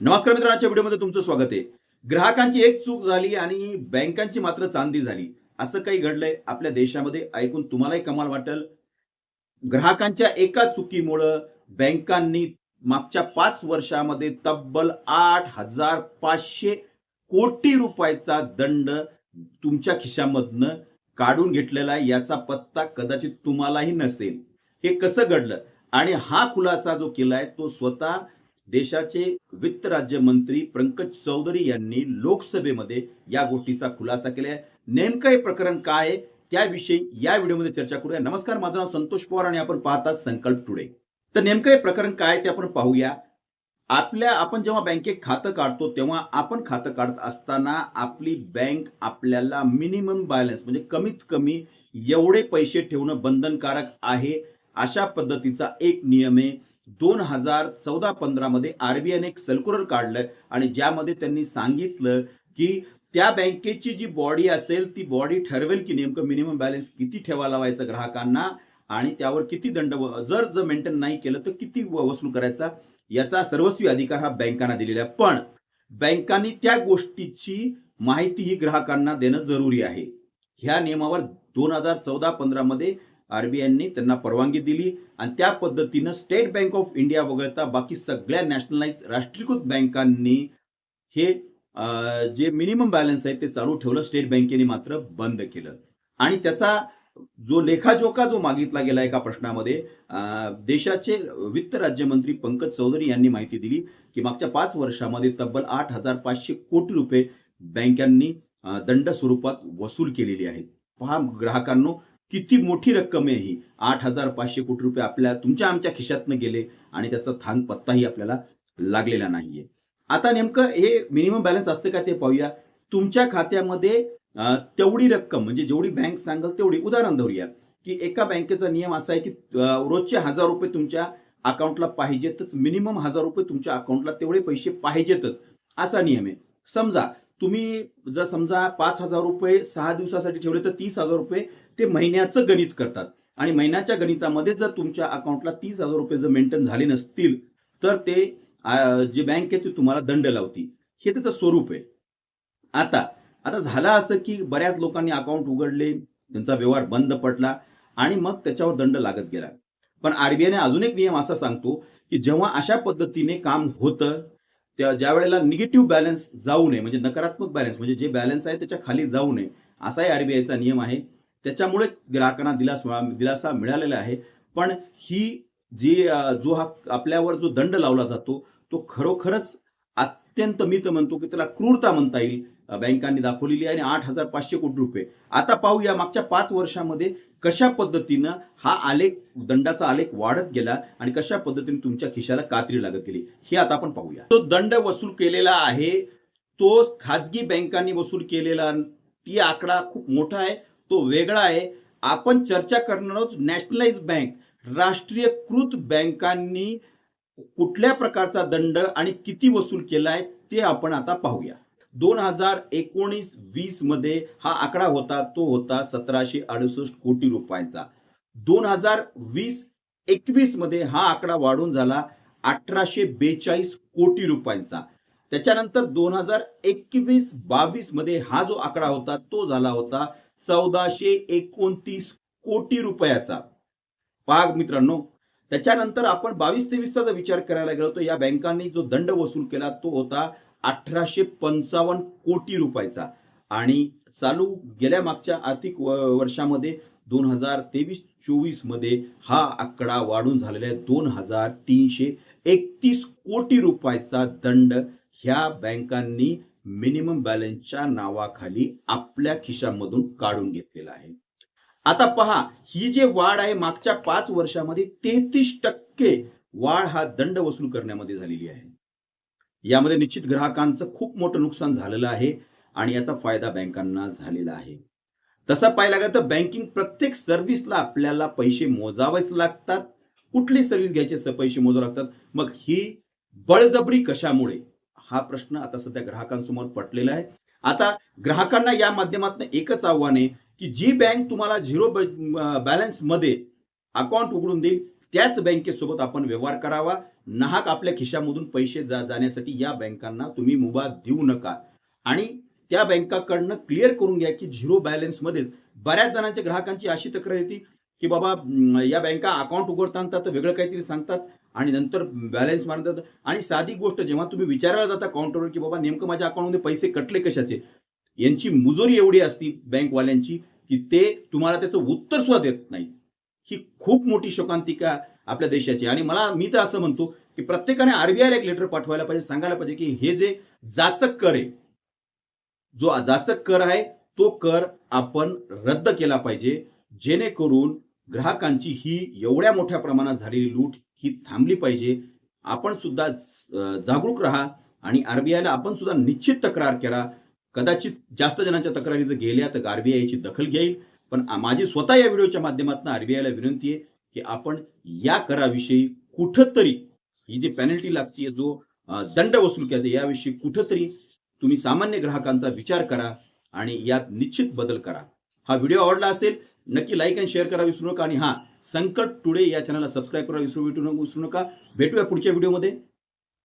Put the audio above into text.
नमस्कार मित्रांच्या व्हिडिओमध्ये तुमचं स्वागत आहे. ग्राहकांची एक चूक झाली आणि बँकांची मात्र चांदी झाली. असं काही घडलंय आपल्या देशामध्ये ऐकून तुम्हालाही कमाल वाटेल. ग्राहकांच्या एका चुकीमुळं बँकांनी मागच्या पाच वर्षामध्ये तब्बल आठ हजार पाचशे कोटी रुपयाचा दंड तुमच्या खिशामधनं काढून घेतलेला आहे. याचा पत्ता कदाचित तुम्हालाही नसेल. हे कसं घडलं? आणि हा खुलासा जो केलाय तो स्वतः देशाचे वित्त राज्यमंत्री पंकज चौधरी यांनी लोकसभेमध्ये या गोष्टीचा खुलासा केलाय. नेमकं हे प्रकरण काय आहे त्याविषयी या व्हिडिओमध्ये चर्चा करूया. नमस्कार माझं नाव संतोष पवार आणि आपण पाहतात संकल्प टुडे. तर नेमकं हे प्रकरण काय ते आपण पाहूया. आपल्या आपण जेव्हा बँकेत खातं काढतो तेव्हा आपण खातं काढत असताना आपली बँक आपल्याला मिनिमम बॅलन्स म्हणजे कमीत कमी एवढे पैसे ठेवणं बंधनकारक आहे अशा पद्धतीचा एक नियम आहे. दोन हजार चौदा पंधरामध्ये आरबीआयने एक सर्क्युलर काढलं आणि ज्यामध्ये त्यांनी सांगितलं की त्या बँकेची जी बॉडी असेल ती बॉडी ठरवेल की नेमकं मिनिमम बॅलन्स किती ठेवा लावायचं ग्राहकांना आणि त्यावर किती दंड जर जर मेंटेन नाही केलं तर किती वसूल करायचा याचा सर्वस्वी अधिकार हा बँकांना दिलेला आहे. पण बँकांनी त्या गोष्टीची माहिती ही ग्राहकांना देणं जरुरी आहे. ह्या नियमावर दोन हजार चौदा पंधरामध्ये आरबीआयने त्यांना परवानगी दिली आणि त्या पद्धतीनं स्टेट बँक ऑफ इंडिया वगळता बाकी सगळ्या नॅशनलाइज राष्ट्रीयकृत बँकांनी हे जे मिनिमम बॅलन्स आहे ते चालू ठेवलं स्टेट बँकेने मात्र बंद केलं. आणि त्याचा जो लेखाजोखा जो मागितला गेला एका प्रश्नामध्ये देशाचे वित्त राज्यमंत्री पंकज चौधरी यांनी माहिती दिली की मागच्या पाच वर्षामध्ये तब्बल आठ हजार पाचशे कोटी रुपये बँकांनी दंड स्वरूपात वसूल केलेली आहेत. पहा ग्राहकांनो किती मोठी रक्कम आहे ही? आठ हजार पाचशे कोटी रुपये आपल्या तुमच्या आमच्या खिशातनं गेले आणि त्याचा थांग पत्ताही आपल्याला लागलेला नाहीये. आता नेमकं हे मिनिमम बॅलन्स असतं का ते पाहूया. तुमच्या खात्यामध्ये तेवढी रक्कम म्हणजे जेवढी बँक सांगाल तेवढी. उदाहरण धरूया की एका बँकेचा नियम असा आहे की रोजचे हजार रुपये तुमच्या अकाउंटला पाहिजेतच. मिनिमम हजार रुपये तुमच्या अकाउंटला तेवढे पैसे पाहिजेतच. असा नियम आहे. समजा तुम्ही जर समजा पाच हजार रुपये सहा दिवसासाठी ठेवले तर तीस हजार रुपये ते महिन्याचं गणित करतात. आणि महिन्याच्या गणितामध्ये जर तुमच्या अकाउंटला तीस हजार रुपये जर मेंटेन झाले नसतील तर ते जी जे बँक आहे ती तुम्हाला दंड लावती हे त्याचं स्वरूप आहे. आता आता झालं असं की बऱ्याच लोकांनी अकाउंट उघडले त्यांचा व्यवहार बंद पडला आणि मग त्याच्यावर दंड लागत गेला. पण आरबीआयने अजून एक नियम असा सांगतो की जेव्हा अशा पद्धतीने काम होतं त्या ज्या वेळेला निगेटिव्ह बॅलन्स जाऊ नये म्हणजे नकारात्मक बॅलन्स म्हणजे जे बॅलन्स आहे त्याच्याखाली जाऊ नये असाही आरबीआयचा नियम आहे. त्याच्यामुळे ग्राहकांना दिलासा दिलासा मिळालेला आहे. पण ही जी जो हा आपल्यावर जो दंड लावला जातो तो खरोखरच अत्यंत मी तर म्हणतो की त्याला क्रूरता म्हणता येईल. बँकांनी दाखवलेली आहे आणि आठ हजार पाचशे कोटी रुपये. आता पाहूया मागच्या पाच वर्षामध्ये कशा पद्धतीनं हा आलेख दंडाचा आलेख वाढत गेला आणि कशा पद्धतीने तुमच्या खिशाला कात्री लागत गेली हे आता आपण पाहूया. तो दंड वसूल केलेला आहे तो खाजगी बँकांनी वसूल केलेला ती आकडा खूप मोठा आहे तो वेगळा आहे. आपण चर्चा करणार आहोत नॅशनलाइज बँक राष्ट्रीयकृत बँकांनी कुठल्या प्रकारचा दंड आणि किती वसूल केला आहे ते आपण आता पाहूया. दोन हजार एकोणीस वीसमध्ये हा आकडा होता तो होता सतराशे अडुसष्ट कोटी रुपयांचा. दोन हजार वीस एकवीसमध्ये हा आकडा वाढून झाला अठराशे बेचाळीस कोटी रुपयांचा. त्याच्यानंतर दोन हजार एकवीस बावीसमध्ये हा जो आकडा होता तो झाला होता चौदाशे एकोणतीस कोटी रुपयाचा. पाग मित्रांनो त्याच्यानंतर आपण बावीस तेवीसचा जर विचार करायला गेलो तर या बँकांनी जो दंड वसूल केला तो होता अठराशे पंचावन्न कोटी रुपयाचा. आणि चालू गेल्या मागच्या आर्थिक वर्षामध्ये दोन हजार तेवीस चोवीसमध्ये हा आकडा वाढून झालेला आहे. दोन हजार तीनशे एकतीस कोटी रुपयाचा दंड ह्या बँकांनी मिनिमम बॅलन्सच्या नावाखाली आपल्या खिशामधून काढून घेतलेला आहे. आता पहा ही जे वाढ आहे मागच्या पाच वर्षामध्ये तेहतीस टक्के वाढ हा दंड वसूल करण्यामध्ये झालेली आहे. यामध्ये निश्चित ग्राहकांचं खूप मोठं नुकसान झालेलं आहे आणि याचा फायदा बँकांना झालेला आहे. तसं पाहायला गेलं तर बँकिंग प्रत्येक सर्व्हिसला आपल्याला पैसे मोजावेच लागतात. कुठली सर्व्हिस घ्यायचे पैसे मोजावे लागतात. मग ही बळजबरी कशामुळे? हा प्रश्न आता सध्या ग्राहकांसमोर पटलेला आहे. आता ग्राहकांना या माध्यमातून एकच आव्हान आहे की जी बँक तुम्हाला झिरो बॅलन्समध्ये अकाउंट उघडून देईल त्याच बँकेसोबत आपण व्यवहार करावा. नाहक आपल्या खिशामधून पैसे जा जाण्यासाठी या बँकांना तुम्ही मुभा देऊ नका. आणि त्या बँकाकडनं क्लिअर करून घ्या की झिरो बॅलन्समध्येच बऱ्याच जणांच्या ग्राहकांची अशी तक्रार येते की बाबा या बँका अकाउंट उघडताना तर वेगळं काहीतरी सांगतात आणि नंतर बॅलन्स मारतात. आणि साधी गोष्ट जेव्हा तुम्ही विचारायला जाता काउंटरवर की बाबा नेमकं माझ्या अकाउंटमध्ये पैसे कटले कशाचे? यांची मुजोरी एवढी असती बँकवाल्यांची की ते तुम्हाला त्याचं उत्तर सुद्धा देत नाही ही खूप मोठी शोकांतिका आपल्या देशाची. आणि मला मी तर असं म्हणतो की प्रत्येकाने आरबीआयला एक लेटर पाठवायला पाहिजे सांगायला पाहिजे की हे जे जाचक कर आहे जो जाचक कर आहे तो कर आपण रद्द केला पाहिजे जेणेकरून ग्राहकांची ही एवढ्या मोठ्या प्रमाणात झालेली लूट ही थांबली पाहिजे. आपण सुद्धा जागरूक राहा आणि आरबीआयला आपण सुद्धा निश्चित तक्रार करा. कदाचित जास्त जणांच्या तक्रारी जर गेल्या तर आरबीआय दखल घेईल. पण माझी स्वतः या व्हिडिओच्या माध्यमातून आरबीआयला विनंती आहे की आपण या कराविषयी कुठंतरी ही जी पेनल्टी लागते जो दंड वसूल केला याविषयी कुठंतरी तुम्ही सामान्य ग्राहकांचा विचार करा आणि यात निश्चित बदल करा. हा व्हिडिओ आवडला असेल नक्की लाईक आणि शेअर करा विसरू नका. आणि हा संकट टुडे या चॅनलला सबस्क्राईब करा विसरू विसरू नका. भेटूया पुढच्या व्हिडिओमध्ये